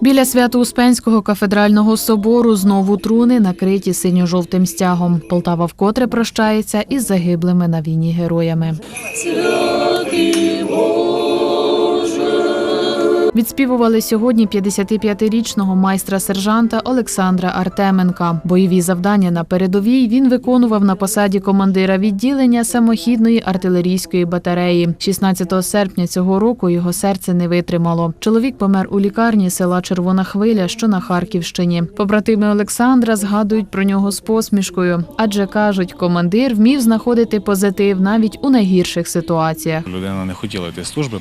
Біля Свято-Успенського кафедрального собору знову труни накриті синьо-жовтим стягом. Полтава вкотре прощається із загиблими на війні героями. Відспівували сьогодні 55-річного майстра-сержанта Олександра Артеменка. Бойові завдання на передовій він виконував на посаді командира відділення самохідної артилерійської батареї. 16 серпня цього року його серце не витримало. Чоловік помер у лікарні села Червона Хвиля, що на Харківщині. Побратими Олександра згадують про нього з посмішкою, адже кажуть, командир вмів знаходити позитив навіть у найгірших ситуаціях. Людина не хотіла йти служби,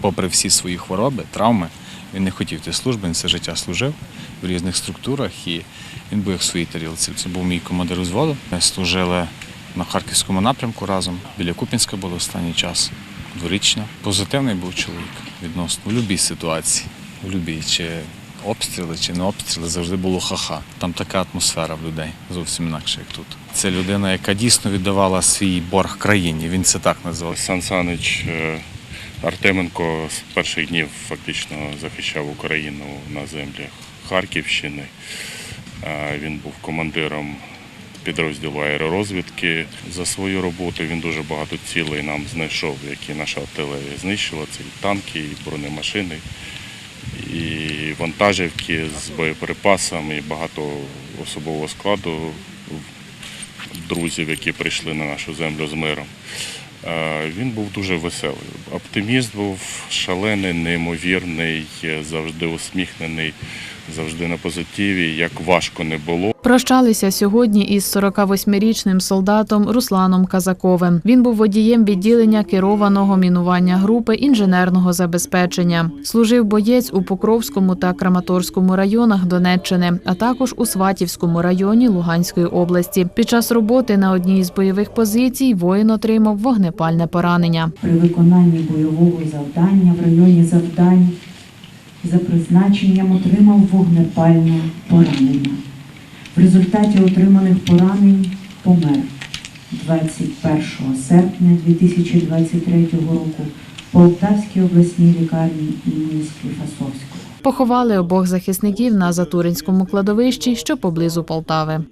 попри всі свої хвороби, травми. Він не хотів йти служби, він все життя служив в різних структурах і він був як своїй тарілці. Це був мій командир взводу. Ми служили на Харківському напрямку разом. Біля Купінська були останній час. Дворічна. Позитивний був чоловік відносно в будь-якій ситуації. В будь-якій. чи обстріли, чи не обстріли, завжди було ха-ха. Там така атмосфера в людей, зовсім інакше, як тут. Це людина, яка дійсно віддавала свій борг країні. Він це так назвав. Сан Санич е, Артеменко з перших днів фактично захищав Україну на землях Харківщини. Він був командиром підрозділу аеророзвідки. За свою роботу він дуже багато цілей нам знайшов, які наша артилерія знищила. Це і танки, і бронемашини, і вантажівки з боєприпасами, і багато особового складу друзів, які прийшли на нашу землю з миром. Він був дуже веселий. Оптиміст був шалений, неймовірний, завжди усміхнений, завжди на позитиві. Як важко не було. Прощалися сьогодні із 48-річним солдатом Русланом Казаковим. Він був водієм відділення керованого мінування групи інженерного забезпечення. Служив боєць у Покровському та Краматорському районах Донеччини, а також у Сватівському районі Луганської області. Під час роботи на одній із бойових позицій воїн отримав вогнепальне поранення. при виконанні бойового завдання в районі завдань за призначенням отримав вогнепальне поранення. В результаті отриманих поранень помер 21 серпня 2023 року в Полтавській обласній лікарні імені Скліфасовського. Поховали обох захисників на Затуринському кладовищі, що поблизу Полтави.